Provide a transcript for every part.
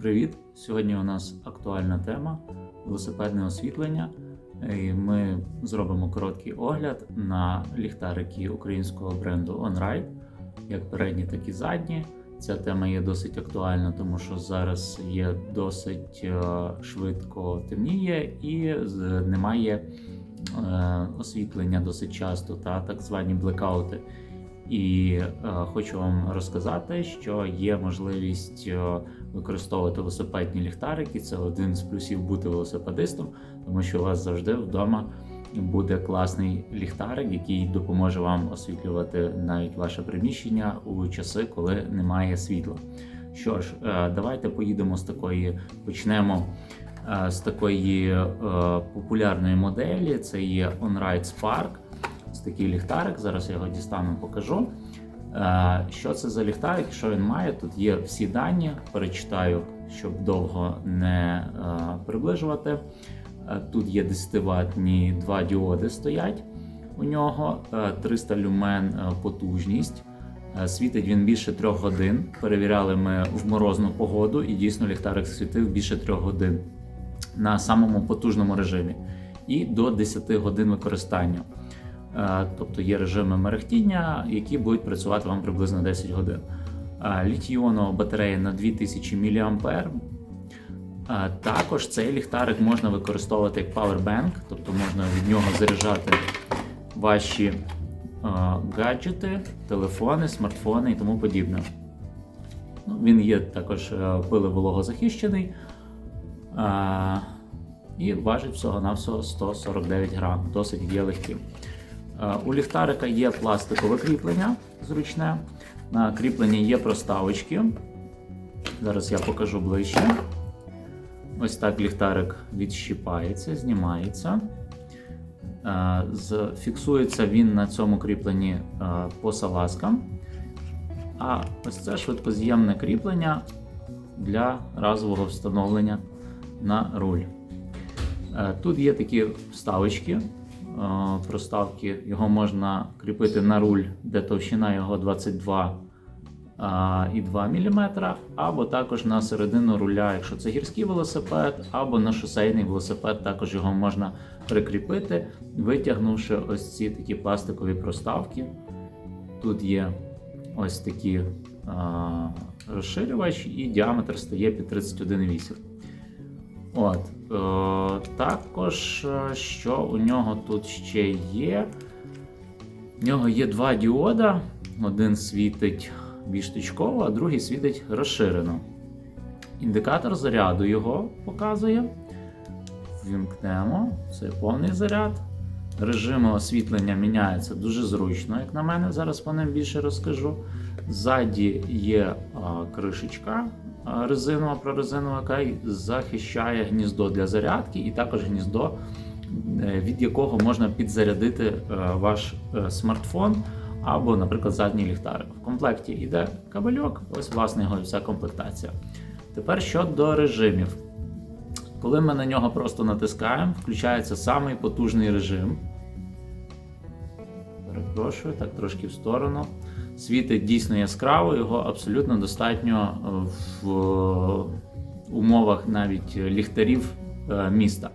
привіт! Сьогодні у нас актуальна тема велосипедне освітлення. І Ми зробимо короткий огляд на ліхтарики українського бренду OnRide, як передні, так і задні. Ця тема є досить актуальна, тому що зараз є досить е, швидко темніє і немає е, освітлення досить часто, та так звані блекаути. І е, хочу вам розказати, що є можливість е, використовувати велосипедні ліхтарики. Це один з плюсів бути велосипедистом, тому що у вас завжди вдома буде класний ліхтарик, який допоможе вам освітлювати навіть ваше приміщення у часи, коли немає світла. Що ж, е, давайте поїдемо з такої, почнемо е, з такої е, популярної моделі. Це є OnRide Spark. Ось такий ліхтарик. Зараз я його дістану, покажу. Е, Що це за ліхтарик? Що він має? Тут є всі дані. Перечитаю, щоб довго не е, приближувати. Е, Тут є 10-ваттні два діоди стоять у нього, е, 300 люмен потужність. Світить він більше трьох годин. Перевіряли ми в морозну погоду, і дійсно ліхтарик світив більше трьох годин на самому потужному режимі і до 10 годин використання. Е, Тобто є режими мерехтіння, які будуть працювати вам приблизно 10 годин. Е, Літій-іонова батарея на 2000 мА. Е, Також цей ліхтарик можна використовувати як павербенк, тобто можна від нього заряджати ваші гаджети, телефони, смартфони і тому подібне. Ну, він є також пиловологозахищений е, і важить всього-навсього 149 грам, досить є легким. Е, У ліхтарика є пластикове кріплення зручне. На кріпленні є проставочки. Зараз я покажу ближче. Ось так ліхтарик відщіпається, знімається. Е, Фіксується він на цьому кріпленні е, по салазкам. А ось це швидкоз'ємне кріплення для разового встановлення на руль. Тут є такі вставочки, проставки. Його можна кріпити на руль, де товщина його 22 і 2 мм, або також на середину руля, якщо це гірський велосипед, або на шосейний велосипед, також його можна прикріпити, витягнувши ось ці такі пластикові проставки. Тут є ось такі а, розширювач, і діаметр стає під 31,8. От, е, також, е, що у нього тут ще є? У нього є два діода. Один світить більш точково, а другий світить розширено. Індикатор заряду його показує. Вімкнемо. Це повний заряд. Режими освітлення міняються дуже зручно, як на мене. Зараз по ним більше розкажу. Ззаді є а, кришечка а, резинова прорезинова, яка захищає гніздо для зарядки, і також гніздо, е, від якого можна підзарядити е, ваш е, смартфон або, наприклад, задній ліхтарик. В комплекті йде кабельок, ось власне його вся комплектація. Тепер щодо режимів. Коли ми на нього просто натискаємо, включається самий потужний режим. Перепрошую, так трошки в сторону. Світить дійсно яскраво, його абсолютно достатньо е, в умовах навіть ліхтарів е, міста.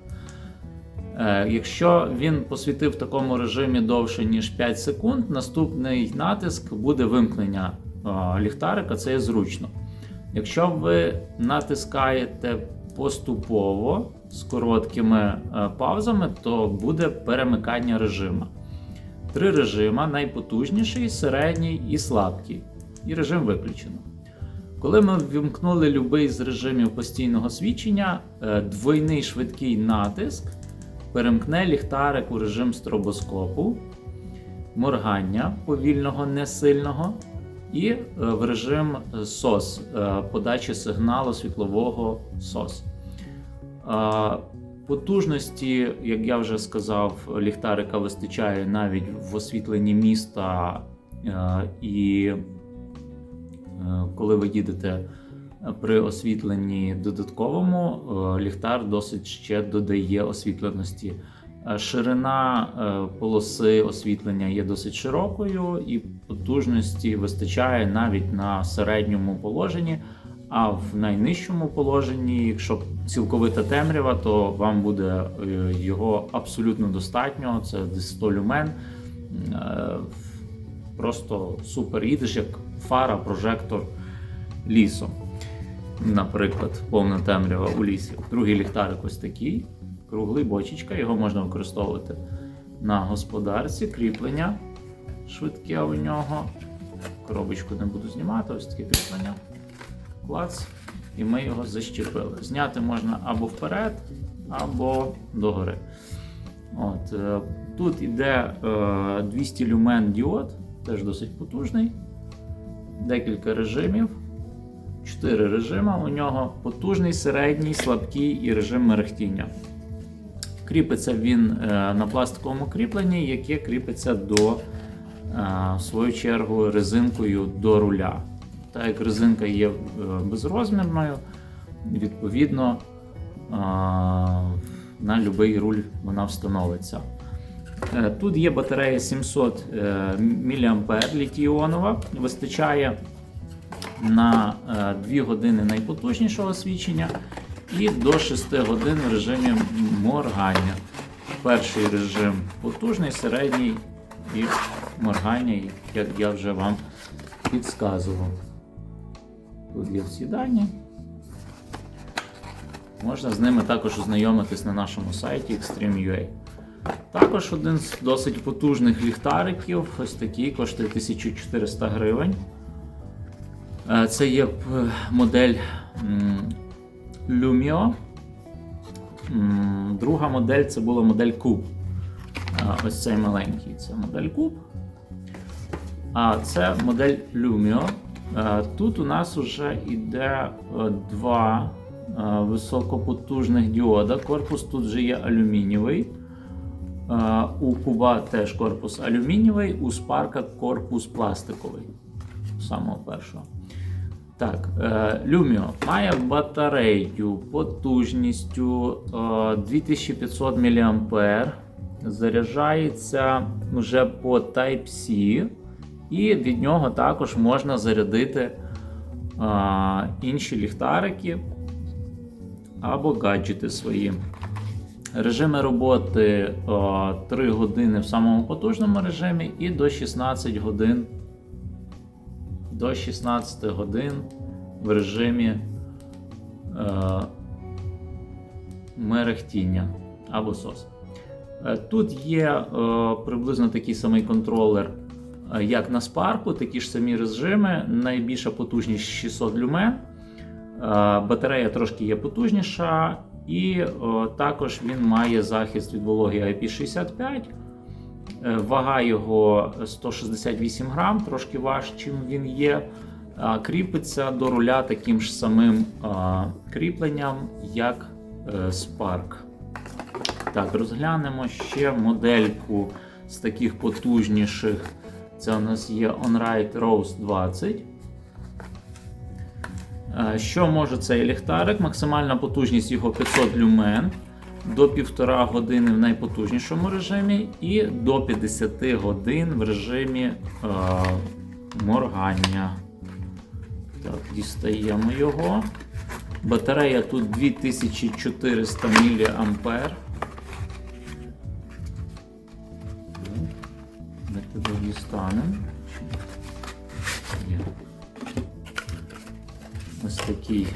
Е, Якщо він посвітив в такому режимі довше, ніж 5 секунд, наступний натиск буде вимкнення е, ліхтарика, це є зручно. Якщо ви натискаєте поступово з короткими е, паузами, то буде перемикання режиму. Три режима: найпотужніший, середній і слабкий. І режим виключено. Коли ми ввімкнули будь-який з режимів постійного свідчення, е, двойний швидкий натиск перемкне ліхтарик у режим стробоскопу, моргання повільного, несильного, і е, в режим е, подачі сигналу світлового SOS. Потужності, як я вже сказав, ліхтарика вистачає навіть в освітленні міста, е, і е, коли ви їдете при освітленні додатковому, е, ліхтар досить ще додає освітленості. Ширина полоси освітлення є досить широкою, і потужності вистачає навіть на середньому положенні. А в найнижчому положенні, якщо цілковита темрява, то вам буде е, його абсолютно достатньо. Це десь 100 люмен. Е, Просто супер їдеш як фара, прожектор лісом. Наприклад, повна темрява у лісі. Другий ліхтарик ось такий, круглий бочечка, його можна використовувати на господарці, кріплення швидке у нього. Коробочку не буду знімати, ось таке кріплення. Клац. І ми його защепили. Зняти можна або вперед, або догори. От, е, тут іде е, 200 люмен діод, теж досить потужний. Декілька режимів. Чотири режими. У нього потужний, середній, слабкий і режим мерехтіння. Кріпиться він е, на пластиковому кріпленні, яке кріпиться до, е, в свою чергу, резинкою до руля. Так як резинка є е, безрозмірною, відповідно е, на будь-який руль вона встановиться. Е, Тут є батарея 700 мА літій-іонова, вистачає на 2 години найпотужнішого свічення і до 6 годин в режимі моргання. Перший режим потужний, середній і моргання, як я вже вам підказував. Всі дані. Можна з ними також ознайомитись на нашому сайті Extreme.ua. Також один з досить потужних ліхтариків, ось такий, коштує 1400 гривень. Е, Це є модель Lumio. Друга модель це була модель Cube. Е, Ось цей маленький це модель Cube. А це модель Lumio. Е, Тут у нас вже йде е, два е, високопотужних діода. Корпус тут вже є алюмінієвий. У куба теж корпус алюмінієвий, у спарка корпус пластиковий. Самого першого. Так, Lumio має батарею потужністю е, 2500 мА. Заряджається вже по Type-C, і від нього також можна зарядити е, інші ліхтарики або гаджети свої. Режими роботи е, 3 години в самому потужному режимі і до 16 годин до 16 годин в режимі е, мерехтіння або SOS. Е, Тут є е, приблизно такий самий контролер, як на Spark, такі ж самі режими. Найбільша потужність 600 люмен. Е, Батарея трошки є потужніша, і е, також він має захист від вологи IP65. Е, Вага його 168 грам, трошки важче, чим він є. Кріпиться до руля таким ж самим кріпленням, як е, Spark. Так, розглянемо ще модельку з таких потужніших. Це у нас є OnRide Rose 20. Е, Що може цей ліхтарик? Максимальна потужність його 500 люмен до 1,5 години в найпотужнішому режимі і до 50 годин в режимі е, моргання. Так, дістаємо його. Батарея тут 2400 мА. Дістанемо. Ось такий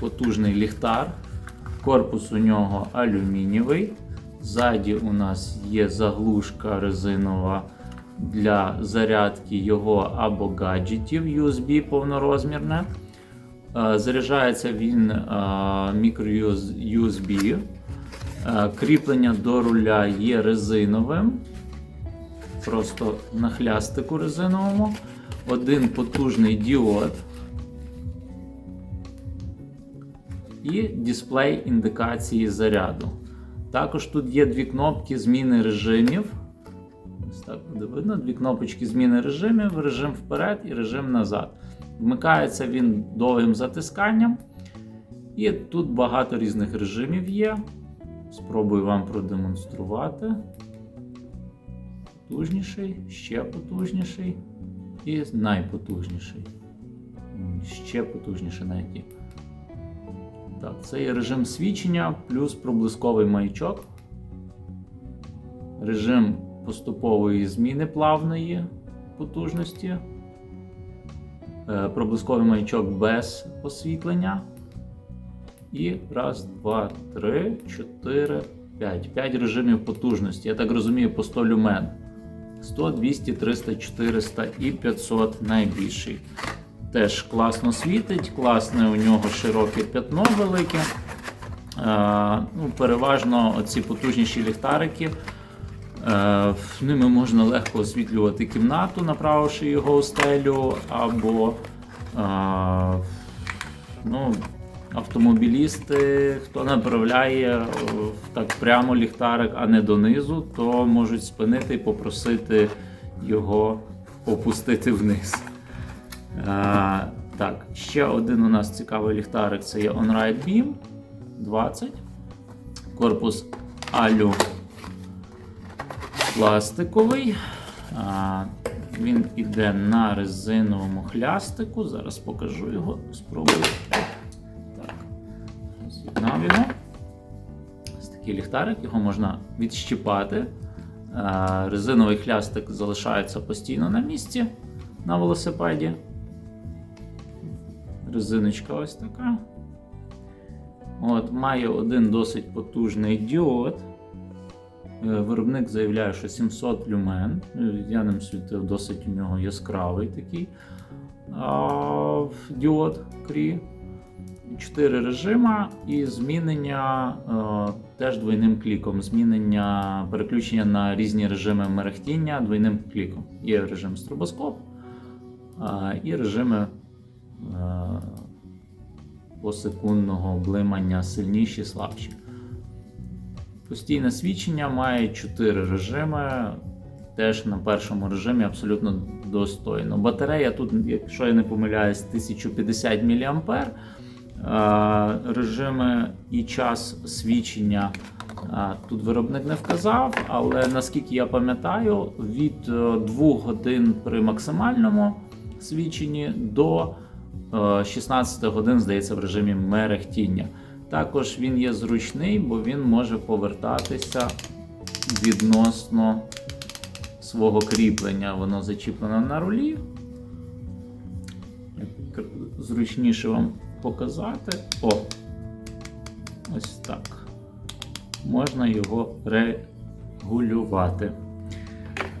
потужний ліхтар. Корпус у нього алюмінієвий. Ззаді у нас є заглушка резинова для зарядки його або гаджетів USB повнорозмірне. Е, Заряджається він мікро USB. Е, Кріплення до руля є резиновим. Просто на хлястику резиновому. Один потужний діод. і дисплей індикації заряду. Також тут є дві кнопки зміни режимів. Ось так буде видно, дві кнопочки зміни режимів, режим вперед і режим назад. Вмикається він довгим затисканням. І тут багато різних режимів є. Спробую вам продемонструвати. Потужніший, ще потужніший і найпотужніший. Ще потужніший навіть. Так, це є режим свічення плюс проблисковий маячок. Режим поступової зміни плавної потужності. Е, Проблисковий маячок без освітлення. І раз, два, три, чотири, п'ять. П'ять режимів потужності. Я так розумію, по 100 люмен. 100, 200, 300, 400 і 500 найбільший. Теж класно світить, класне у нього широке п'ятно велике. Е, ну, переважно ці потужніші ліхтарики. Е, ними можна легко освітлювати кімнату, направивши його у стелю, або е, ну, автомобілісти, хто направляє е, так прямо ліхтарик, а не донизу, то можуть спинити і попросити його опустити вниз. Е, так, ще один у нас цікавий ліхтарик це є OnRide Beam 20. Корпус алю пластиковий. А, він іде на резиновому хлястику. Зараз покажу його, спробую. Так, з'єднав його. Ось такий ліхтарик, його можна відщипати. А, резиновий хлястик залишається постійно на місці на велосипеді. Резиночка ось така. От, Має один досить потужний діод. Е, Виробник заявляє, що 700 люмен. Ну, Я ним світив досить у нього яскравий такий а, діод крі. Чотири режима і змінення е, теж двойним кліком. Змінення переключення на різні режими мерехтіння двойним кліком. Є режим стробоскоп а, і режими е, посекундного блимання сильніші, слабші. Постійне свідчення має 4 режими. Теж на першому режимі абсолютно достойно. Батарея тут, якщо я не помиляюсь, 1050 мА. Е, Режими і час свідчення е, тут виробник не вказав, але наскільки я пам'ятаю, від 2 годин при максимальному свідченні до е, 16 годин, здається, в режимі мерехтіння. Також він є зручний, бо він може повертатися відносно свого кріплення. Воно зачіплено на рулі. Зручніше вам показати. О! Ось так. Можна його регулювати.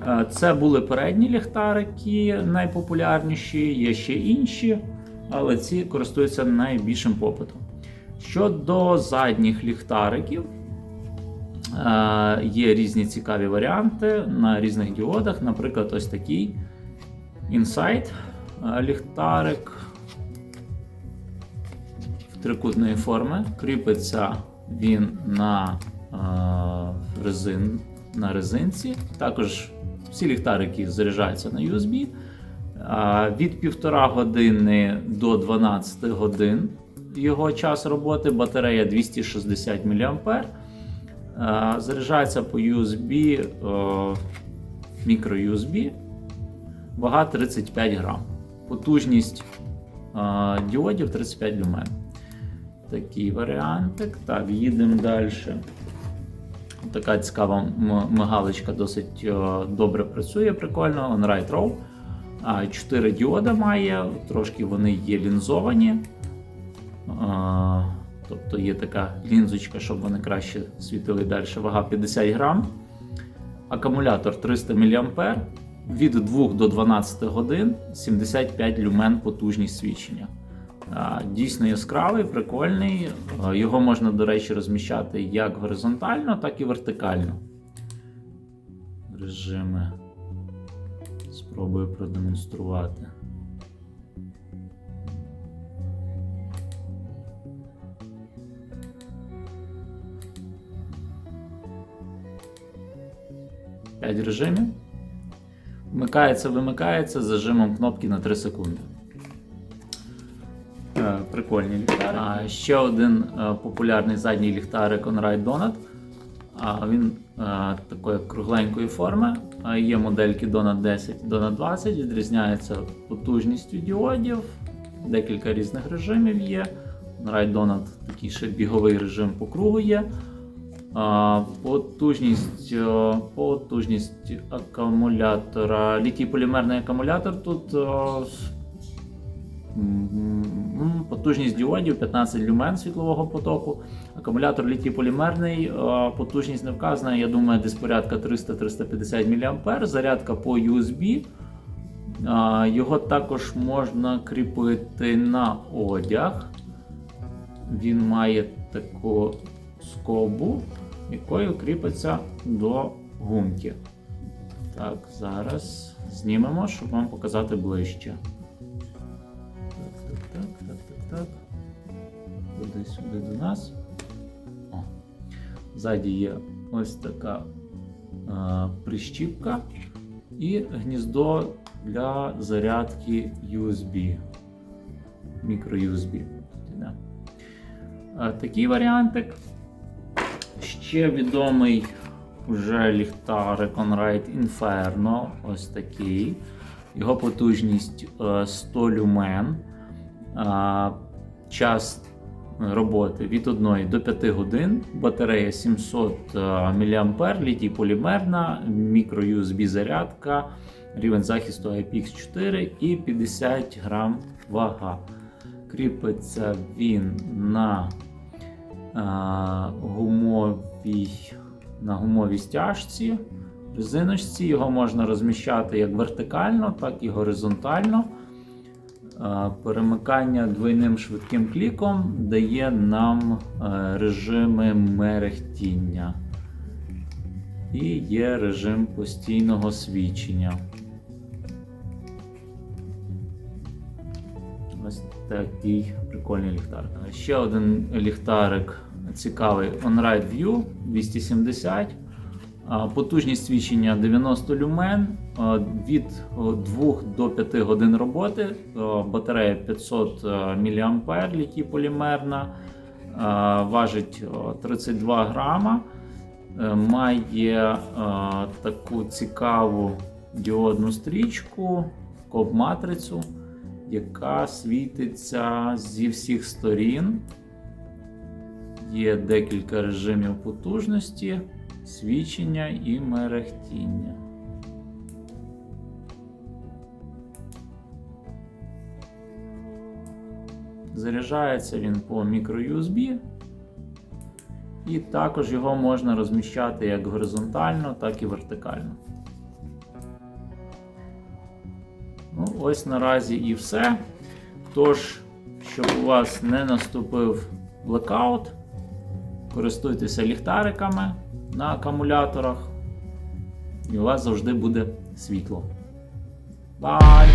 Е, Це були передні ліхтарики, найпопулярніші, є ще інші, але ці користуються найбільшим попитом. Щодо задніх ліхтариків, е, є різні цікаві варіанти на різних діодах. Наприклад, ось такий Insight е, ліхтарик трикутної форми. Кріпиться він на, е, резин, на резинці. Також всі ліхтарики заряджаються на USB. Е, Від 1,5 години до 12 годин його час роботи, батарея 260 мА. Е, Заряджається по USB, мікро USB, вага 35 грам. Потужність е, діодів 35 люмен. Такий варіантик. Так, їдемо далі. Така цікава мигалочка досить е, добре працює, прикольно. OnRide Row. А, 4 діода має, трошки вони є лінзовані. Тобто є така лінзочка, щоб вони краще світили далі. Вага 50 грам. Акумулятор 300 мА. Від 2 до 12 годин 75 люмен потужність свідчення. Дійсно яскравий, прикольний. Його можна, до речі, розміщати як горизонтально, так і вертикально. Режими. Спробую продемонструвати. П'ять режимів. Вмикається, вимикається зажимом кнопки на 3 секунди. Прикольні ліхтарики. А, ще один е, популярний задній ліхтарик OnRide Donut. Він е, такої кругленької форми. Є модельки Donut 10, Donut 20, відрізняється потужністю діодів, декілька різних режимів є. Ride Donut такий ще біговий режим по кругу є. Потужність, е, потужність акумулятора. Літій полімерний акумулятор тут потужність діодів 15 люмен світлового потоку. Акумулятор літій полімерний, е, потужність не вказана, я думаю, десь порядка 300-350 мА. Зарядка по USB. Його також можна кріпити на одяг. Він має таку скобу, якою кріпиться до гумки. Так, зараз знімемо, щоб вам показати ближче. Туди сюди до нас. О. Ззаді є ось така е, прищіпка і гніздо для зарядки USB. Мікро-USB. Тут. Е, Такий варіантик. Ще відомий вже ліхтарик Onride Inferno. Ось такий. Його потужність е, 100 люмен. Е, Час роботи від 1 до 5 годин. Батарея 700 мА, літій полімерна, мікро-USB зарядка, рівень захисту IPX4 і 50 грам вага. Кріпиться він на а, гумовій, на гумовій стяжці, резиночці. Його можна розміщати як вертикально, так і горизонтально. Перемикання двойним швидким кліком дає нам е, режими мерехтіння. І є режим постійного свідчення. Ось такий прикольний ліхтарик. Ще один ліхтарик цікавий OnRide View 270. Потужність свідчення 90 люмен. Від 2 до 5 годин роботи. Батарея 500 мА, літій полімерна. Важить 32 грама. Е, Має таку цікаву діодну стрічку, коп-матрицю яка світиться зі всіх сторін. Є декілька режимів потужності, свічення і мерехтіння. Заряджається він по мікро-USB. І також його можна розміщати як горизонтально, так і вертикально. Ну, ось наразі і все. Тож, щоб у вас не наступив блекаут, користуйтеся ліхтариками на акумуляторах, і у вас завжди буде світло. Бай!